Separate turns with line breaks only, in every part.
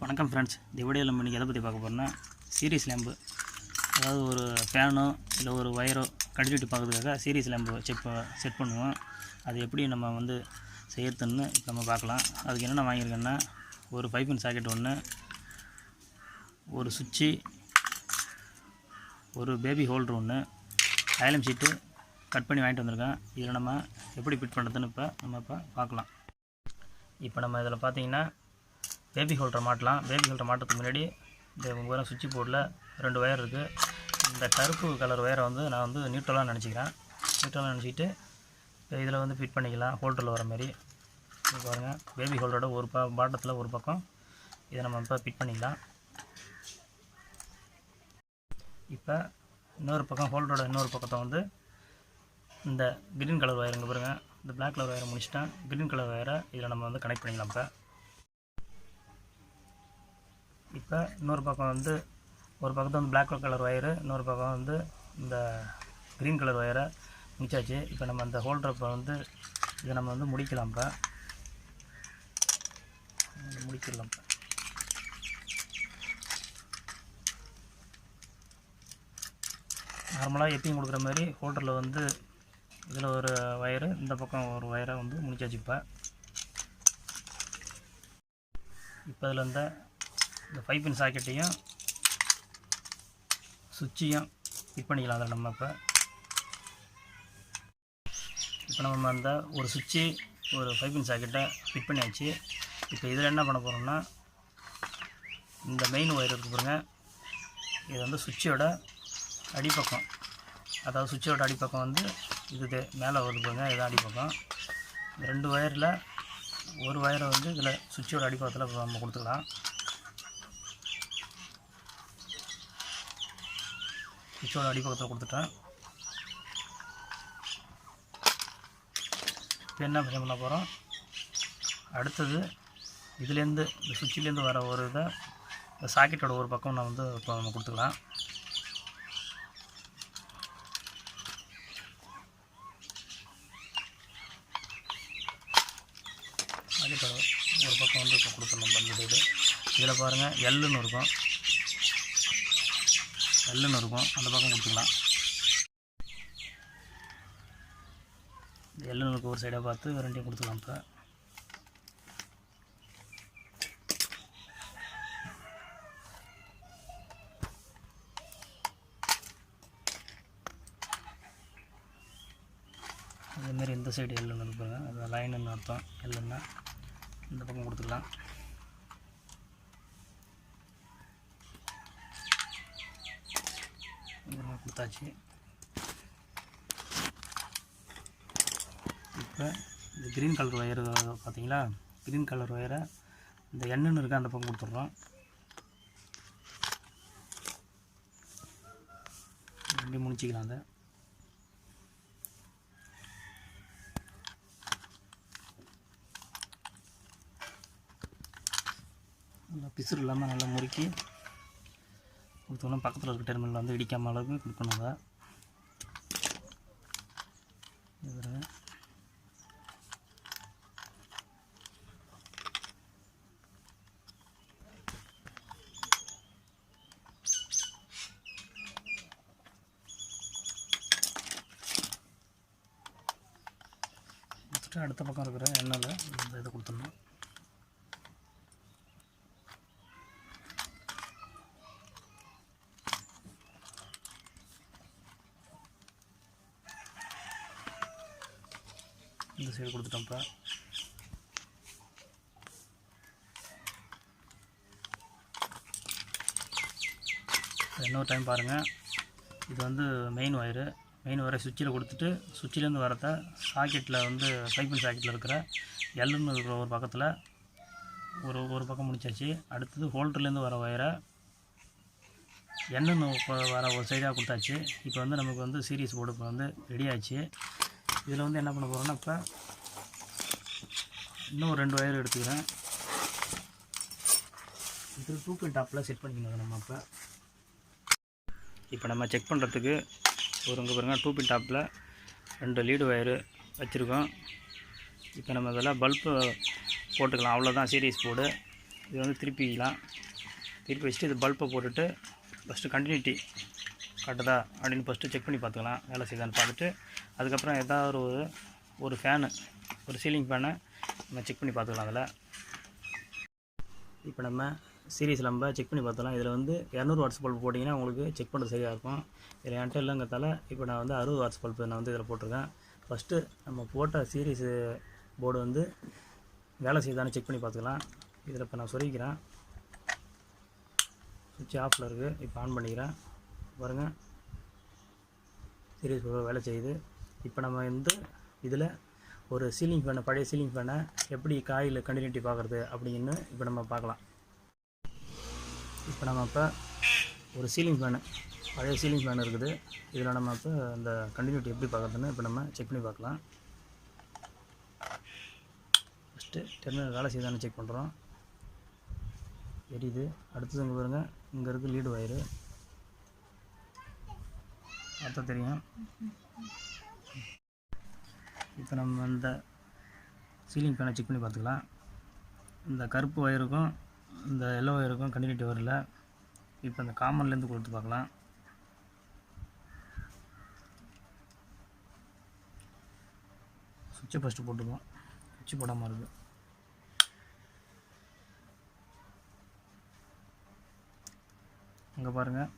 வணக்கம் ஃப்ரெண்ட்ஸ் இந்த வீடியோவில் நம்ம இன்றைக்கி எதை பற்றி பார்க்க போகிறோம்னா சீரிஸ் லேம்பு அதாவது ஒரு ஃபேனோ இல்லை ஒரு ஒயரோ கடிச்சுட்டு பார்க்குறதுக்காக சீரிஸ் லேம்பு செக் செட் பண்ணுவோம். அது எப்படி நம்ம வந்து செய்யறதுன்னு இப்போ நம்ம பார்க்கலாம். அதுக்கு என்னென்ன வாங்கியிருக்கேன்னா ஒரு பைப்பின் சாக்கெட் ஒன்று ஒரு சுவிட்சு ஒரு பேபி ஹோல்டர் ஒன்று அயலம் ஷீட்டு கட் பண்ணி வாங்கிட்டு வந்திருக்கேன். இதில் நம்ம எப்படி ஃபிட் பண்ணுறதுன்னு இப்போ நம்ம இப்போ பார்க்கலாம். இப்போ நம்ம இதில் பார்த்தீங்கன்னா பேபி ஹோல்டர் மாட்டலாம் பேபி ஹோல்டர் மாட்டுறதுக்கு முன்னாடி இந்த உங்கள் சுவிட்ச் போர்டில் ரெண்டு ஒயர் இருக்குது இந்த கருப்பு கலர் ஒயரை வந்து நான் வந்து நியூட்ரலாக நினச்சிக்கிறேன். நியூட்ரலாக நினச்சிக்கிட்டு இதில் வந்து ஃபிட் பண்ணிக்கலாம் ஹோல்டரில் வர மாதிரி பாருங்கள் பேபி ஹோல்டரோட ஒரு பா பாட்டத்தில் ஒரு பக்கம். இதை நம்ம இப்போ ஃபிட் பண்ணிக்கலாம். இப்போ இன்னொரு பக்கம் ஹோல்டரோட இன்னொரு பக்கத்தை வந்து இந்த க்ரீன் கலர் ஒயருங்க பாருங்கள் இந்த பிளாக் கலர் ஒயரை முடிச்சிட்டேன். க்ரீன் கலர் ஒயரை இதில் நம்ம வந்து கனெக்ட் பண்ணிக்கலாம் இப்போ. இப்போ இன்னொரு பக்கம் வந்து ஒரு பக்கத்தில் வந்து பிளாக் கலர் ஒயரு இன்னொரு பக்கம் வந்து இந்த க்ரீன் கலர் ஒயரை முடிச்சாச்சு இப்போ நம்ம அந்த ஹோல்டர் இப்போ வந்து இதை நம்ம வந்து முடிக்கலாம் இப்போ. முடிக்கலாம் இப்போ. நார்மலாக எப்பயும் கொடுக்குற மாதிரி ஹோல்டரில் வந்து இதில் ஒரு ஒயரு இந்த பக்கம் ஒரு ஒயரை வந்து முடிச்சாச்சு இப்போ. இப்போ இதில் இந்த இந்த ஃபைவ் பின் சாக்கெட்டையும் சுவிட்சையும் ஃபிட் பண்ணிக்கலாம் அதில் நம்ம இப்போ. இப்போ நம்ம அந்த ஒரு சுவிட்சு ஒரு ஃபைவ் பின் சாக்கெட்டை ஃபிட் பண்ணியாச்சு. இப்போ இதில் என்ன பண்ண போகிறோம்னா இந்த மெயின் ஒயர் இருக்கு பாருங்க. இது வந்து சுவிட்சோட அடிப்பக்கம். அதாவது சுவிட்சோட அடிப்பக்கம் வந்து இது மேலே வருது பாருங்க இதுதான் அடிப்பக்கம். ரெண்டு ஒயரில் ஒரு ஒயரை வந்து இதில் சுவிட்சோட அடிப்பக்கத்தில் நம்ம கொடுத்துக்கலாம். சுவிட்சோட அடிப்பக்கத்தில் கொடுத்துட்டேன். இப்போ என்ன பிரச்சனை பண்ண போகிறோம் அடுத்தது இதுலேருந்து இந்த சுவிட்சிலேருந்து வர ஒரு இதை இந்த சாக்கெட்டோட ஒரு பக்கம் நான் வந்து இப்போ நம்ம கொடுத்துக்கலாம். சாக்கெட்டோட ஒரு பக்கம் வந்து இப்போ கொடுத்துடலாம் இந்த சைடு இதில் பாருங்கள் எல்லுன்னு இருக்கும். வெள்ளன்னு இருக்கும். அந்த பக்கம் கொடுத்துக்கலாம் இந்த இருக்க ஒரு சைடாக பார்த்து ரெண்டையும் கொடுத்துக்கலாம் இப்போ. அதேமாரி இந்த சைடு எல்லுன்னு இருப்பாங்க அது லைனுன்னு அர்த்தம். எல்லுன்னா இந்த பக்கம் கொடுத்துக்கலாம் இதெல்லாம் கொடுத்தாச்சு இப்போ இந்த க்ரீன் கலர் ஒயர் பார்த்தீங்களா? க்ரீன் கலர் ஒயரை இந்த எண்ணுன்னு இருக்க அந்த பக்கம் கொடுத்துட்றோம். ரெண்டையும் முடிச்சிக்கலாம் அதை நல்லா பிசுறு இல்லாமல் நல்லா முறுக்கி கொடுத்தோன்னா பக்கத்தில் இருக்க டெர்மினல் வந்து இடிக்காம அளவுக்கு கொடுக்கணும் அதை. அடுத்த பக்கம் இருக்கிற எண்ணெயில் இந்த இதை கொடுத்துடணும். இந்த சைடு கொடுத்துட்டோம்ப்பா இன்னொரு டைம் பாருங்கள் இது வந்து மெயின் ஒயரு மெயின் ஒயரை சுவிட்சில் கொடுத்துட்டு சுவிட்சிலேருந்து வரத சாக்கெட்டில் வந்து பைப்பின் சாக்கெட்டில் இருக்கிற எல்லுன்னு இருக்கிற ஒரு பக்கத்தில் ஒரு ஒரு பக்கம் முடிச்சாச்சு. அடுத்தது ஹோல்டர்லேருந்து வர ஒயரை எண்ணெய் வர ஒரு சைடாக கொடுத்தாச்சு. இப்போ வந்து நமக்கு வந்து சீரியஸ் போர்டு இப்போ வந்து ரெடி ஆச்சு. இதில் வந்து என்ன பண்ண போகிறோன்னா இப்போ இன்னும் ரெண்டு ஒயர் எடுத்துக்கிறேன். இது டூ பின் டாப்பில் செட் பண்ணிக்கணும் நம்ம இப்போ இப்போ நம்ம செக் பண்ணுறதுக்கு ஒரு இங்கே பாருங்கள் டூ பின் டாப்பில் ரெண்டு லீடு ஒயரு வச்சுருக்கோம். இப்போ நம்ம இதெல்லாம் பல்ப்பு போட்டுக்கலாம். அவ்வளோதான் சீரியஸ் போர்டு இது வந்து திருப்பிக்கலாம் திருப்பி வச்சுட்டு இது பல்ப்பை போட்டுட்டு ஃபஸ்ட்டு கண்டினியூட்டி கட்டுதா அப்படின்னு ஃபஸ்ட்டு செக் பண்ணி பார்த்துக்கலாம். வேலை செய்யுதான்னு பார்த்துட்டு அதுக்கப்புறம் ஏதாவது ஒரு ஒரு ஃபேனு ஒரு சீலிங் ஃபேனை நம்ம செக் பண்ணி பார்த்துக்கலாம் அதில். இப்போ நம்ம சீரிஸ் நம்ம செக் பண்ணி பார்த்தலாம் இதில் வந்து இரநூறு வாட்ஸ் பல்ப் போட்டிங்கன்னா உங்களுக்கு செக் பண்ணுறது சரியாக இருக்கும். இதில் என்கிட்ட இல்லைங்கிறதால இப்போ நான் வந்து அறுபது வாட்ஸ் பல்ப் நான் வந்து இதில் போட்டிருக்கேன். ஃபஸ்ட்டு நம்ம போட்ட சீரிஸ் போர்டு வந்து வேலை செய்யுதான்னு செக் பண்ணி பார்த்துக்கலாம். இதில் இப்போ நான் சொல்லிக்கிறேன் சுவிட்ச் ஆஃபில் இருக்குது இப்போ ஆன் பண்ணிக்கிறேன். பாருங்கள் சீரிஸ் போர்டு வேலை செய்யுது. இப்போ நம்ம வந்து இதில் ஒரு சீலிங் ஃபேனை பழைய சீலிங் ஃபேனை எப்படி காயில் கண்டினியூட்டி பார்க்குறது அப்படின்னு இப்போ நம்ம பார்க்கலாம். இப்போ நம்ம இப்போ ஒரு சீலிங் ஃபேனு பழைய சீலிங் ஃபேன் இருக்குது. இதில் நம்ம இப்போ அந்த கண்டினியூட்டி எப்படி பார்க்குறதுன்னு இப்போ நம்ம செக் பண்ணி பார்க்கலாம். ஃபஸ்ட்டு டெர்மினல் வேலை செய்தானு செக் பண்ணுறோம் எரியுது. அடுத்தது இங்கே பாருங்கள் இங்கே இருக்குது லீடு வயரு பார்த்தா தெரியும். இப்போ நம்ம இந்த சீலிங் ஃபேனை செக் பண்ணி பார்த்துக்கலாம். இந்த கருப்பு ஒயருக்கும் இந்த எல்லோ ஒயருக்கும் கண்டினியூட்டி வரல இப்போ இந்த காமன்லேருந்து கொடுத்து பார்க்கலாம். சுவிட்சை ஃபஸ்ட்டு போட்டுக்குவோம் சுவிட்சு போடாமல் இருக்குது அங்கே பாருங்கள்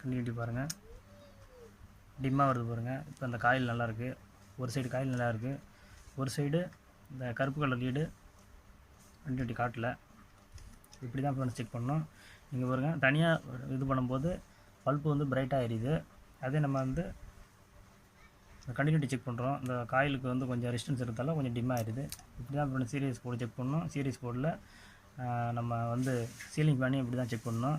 கண்டினியூட்டி பாருங்கள் டிம்மாக வருது பாருங்கள் இப்போ அந்த காயில் நல்லாயிருக்கு ஒரு சைடு காயில் நல்லா இருக்குது ஒரு சைடு இந்த கருப்பு கலர் லீடு கண்டினியூட்டி காட்டில். இப்படி தான் ஃப்ரெண்ட்ஸ் செக் பண்ணணும். நீங்கள் பாருங்கள் தனியாக இது பண்ணும்போது பல்ப்பு வந்து பிரைட்டாக எரியுது. அதே நம்ம வந்து கண்டினியூட்டி செக் பண்ணுறோம் இந்த காயிலுக்கு வந்து கொஞ்சம் ரெசிஸ்டன்ஸ் இருந்தாலும் கொஞ்சம் டிம்மாக ஆயிடுது இப்படி தான் இப்போ சீரியஸ் போர்டு செக் பண்ணணும். சீரியஸ் போர்டில் நம்ம வந்து சீலிங் பண்ணி இப்படி தான் செக் பண்ணணும்.